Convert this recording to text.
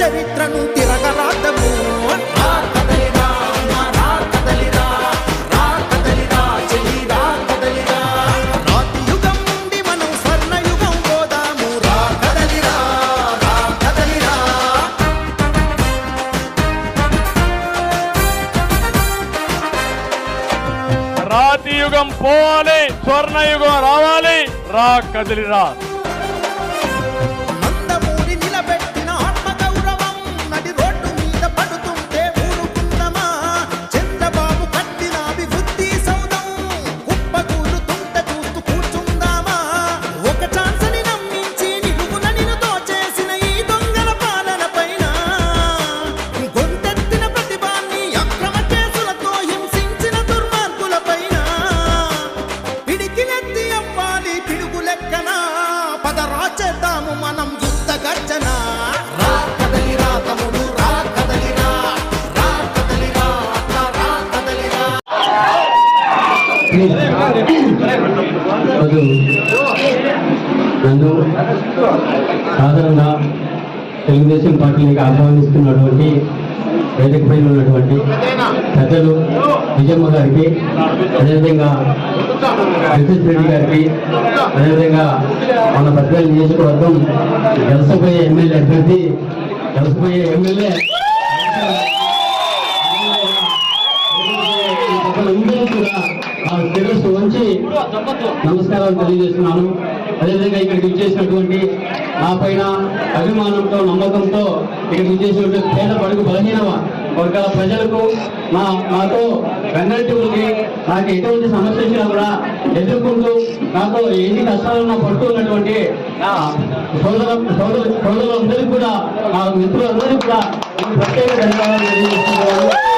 చరిత్రను తిరగరాదము. రాతి యుగం పోవాలి స్వర్ణయుగం రావాలి. రా కదిలిరా. నన్ను సాధారణంగా తెలుగుదేశం పార్టీకి ఆహ్వానిస్తున్నటువంటి వేదిక పైన ఉన్నటువంటి పెద్దలు విజయమ్మ గారికి అదేవిధంగా వెంకటేశ్వర రెడ్డి గారికి అదేవిధంగా మన పెద్దల నియోజకవర్గం గెలసపోయే ఎమ్మెల్యే అభ్యర్థి గెలసపోయే ఎమ్మెల్యే నమస్కారాలు తెలియజేస్తున్నాను. అదేవిధంగా ఇక్కడికి వచ్చేసినటువంటి నా పైన అభిమానంతో నమ్మకంతో ఇక్కడికి వచ్చేసినటువంటి పేద పడుగు బలహీన వర్గాల ప్రజలకు నా నాతో వెన్నట్టులకి నాకు ఎటువంటి సమస్య వచ్చినా కూడా ఎదుర్కొంటూ నాతో ఎన్ని కష్టాలను పడుతున్నటువంటి నా సోదర సోదరు సోదరులందరికీ కూడా నా మిత్రులందరికీ కూడా ప్రత్యేక ధన్యవాదాలు తెలియజేస్తున్నాను.